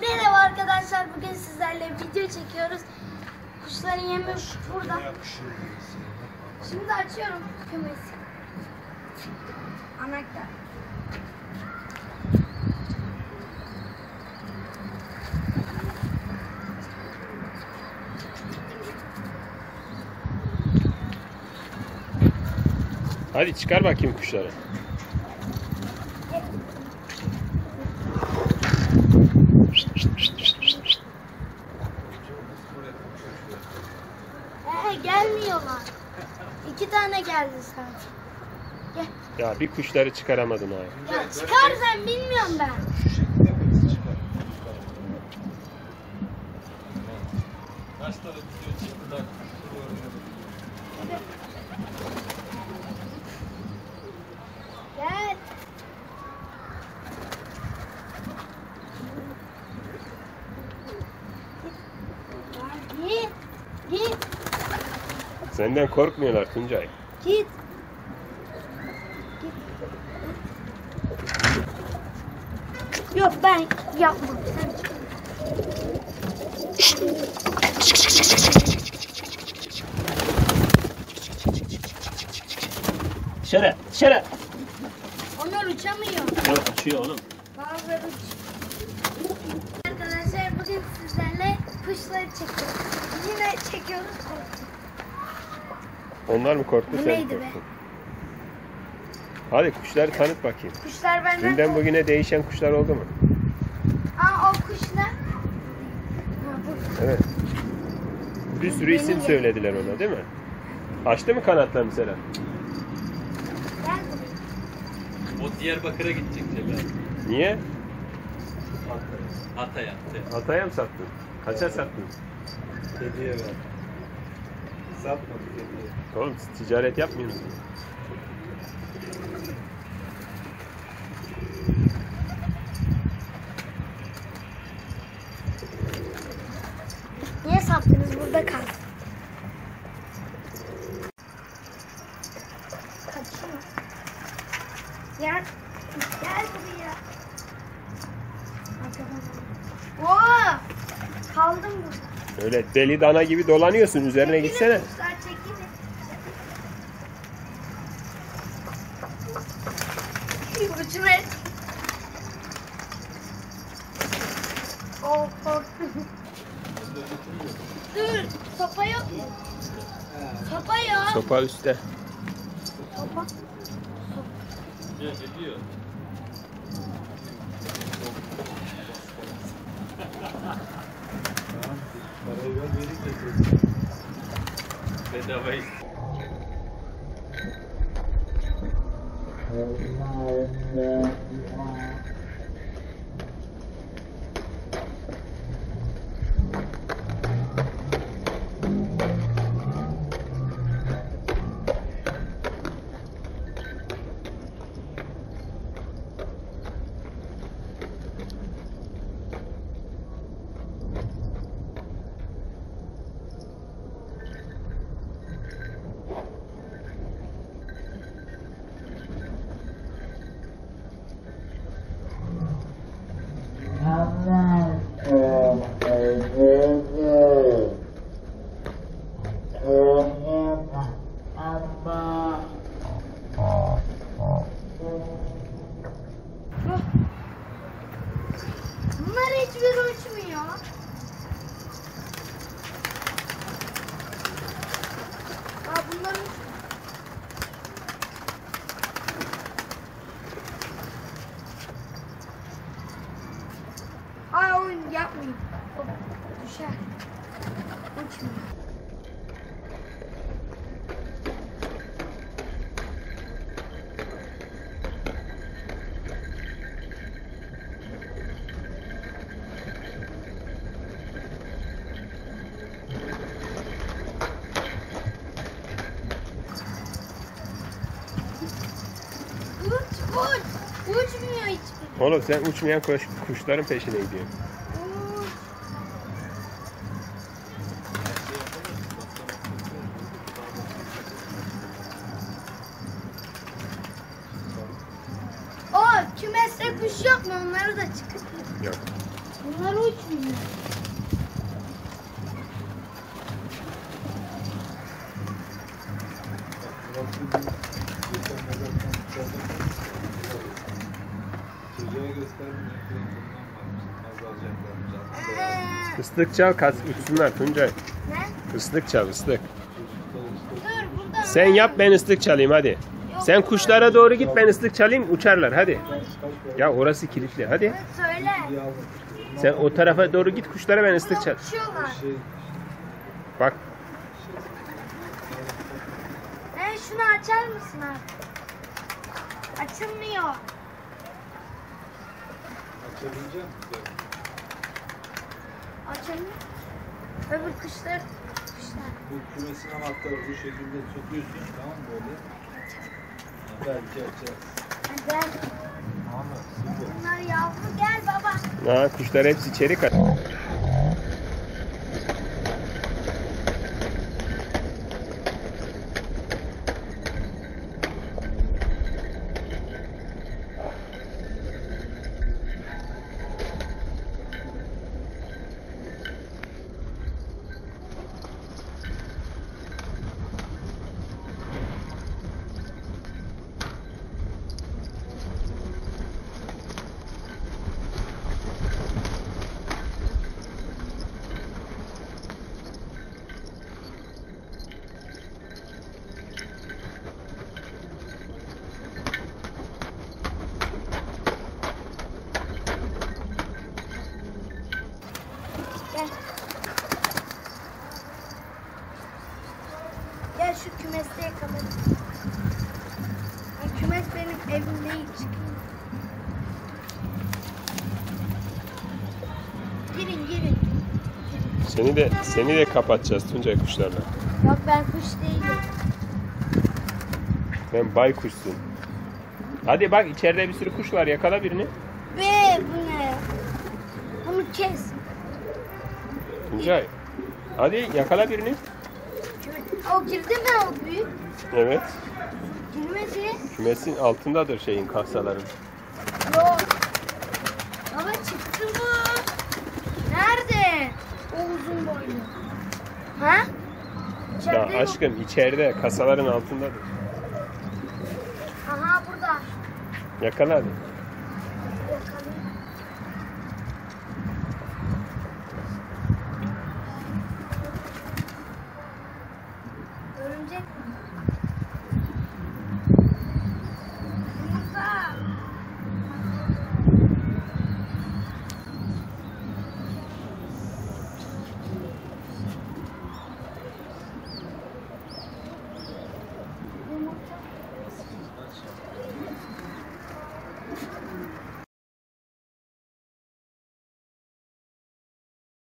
Merhaba arkadaşlar bugün sizlerle video çekiyoruz. Kuşların yemi burada. Şimdi açıyorum kümesi. Anahtar. Hadi çıkar bakayım kuşları. Ee, gelmiyorlar. İki tane geldi sanki. Gel. Ya bir kuşları çıkaramadın ha. Ya çıkar sen bilmiyorum ben. Kaç tane video çıktılar? Gel. Git. Git. Senden korkmuyorlar Tuncay. Git. Yok ben yapmam. Sen çık. Dışarı, dışarı. Onlar uçamıyor. Yok uçuyor oğlum. Bazıları uçuyor. Arkadaşlar bugün sizlerle kuşları çekiyoruz. Yine çekiyoruz. Onlar mı korktu Bu sen neydi be? korktun. Hadi kuşları tanıt bakayım. Kuşlar benden Dünden bugüne değişen kuşlar oldu mu? Aa o kuşlar. Ha, bu. Evet. Bir sürü isim söylediler ona değil mi? Açtı mı kanatlarını Selen? Gel buraya. O Diyarbakır'a gidecek Celal. Niye? Hatay'a. Hatay'a. Hatay'a mı sattın? Kaça sattın? Hediye ver. Satmadık hediye. Oğlum siz ticaret yapmıyor musunuz? Niye sattınız burada kal. Kaçıyor. Gel. Gel buraya. Oo! Kaldım burada. Öyle deli dana gibi dolanıyorsun üzerine gitsene. Oh. Dur, sopa yok mu? Sopa yok. Sopa üstte. Sopa. Ya geliyor. भाई Uç, uç. Uçmuyor hiçbir. Oğlum sen uçmayan kuş, kuşların peşine gidiyorsun. O kümeste kuş yok mu? Onları da çıkıp Yok. Bunlar uçmuyor. Islık çal kaç uçsunlar Tuncay. ne? Islık çal ıslık. Dur. Sen yap ben ıslık çalayım hadi. Sen kuşlara doğru git ben ıslık çalayım uçarlar hadi. Ya orası kilitli hadi. Söyle. Sen o tarafa doğru git kuşlara ben ıslık çal. Bak Ee, şunu açar mısın abi? Açılmıyor. Misin? Açılmıyor. Öbür kuşlar. Kuşlar. Bu kümesin anahtarı bu şekilde sokuyorsun tamam mı böyle? Ha, Belki açacağız. Gel. Tamam mı? Bunlar yavru gel baba. ha, kuşlar hepsi içeri kaç. Gel. Gel şu kümeste yakalayalım. Ya kümes benim evim değil. çıkayım. Girin girin. Seni de seni de kapatacağız Tuncay kuşlarla. Yok ben kuş değilim. Ben baykuşsun. Hadi bak içeride bir sürü kuş var yakala birini. Be bu ne? Bunu kes. Tuncay. Hadi yakala birini. O girdi mi o büyük? Evet. Girmedi. Kümesin altındadır şeyin kasaların. Yok. Baba çıktı mı? Nerede? O uzun boylu. Ha? Ya İçeride yok. aşkım içeride kasaların altındadır. Aha burada. Yakala hadi.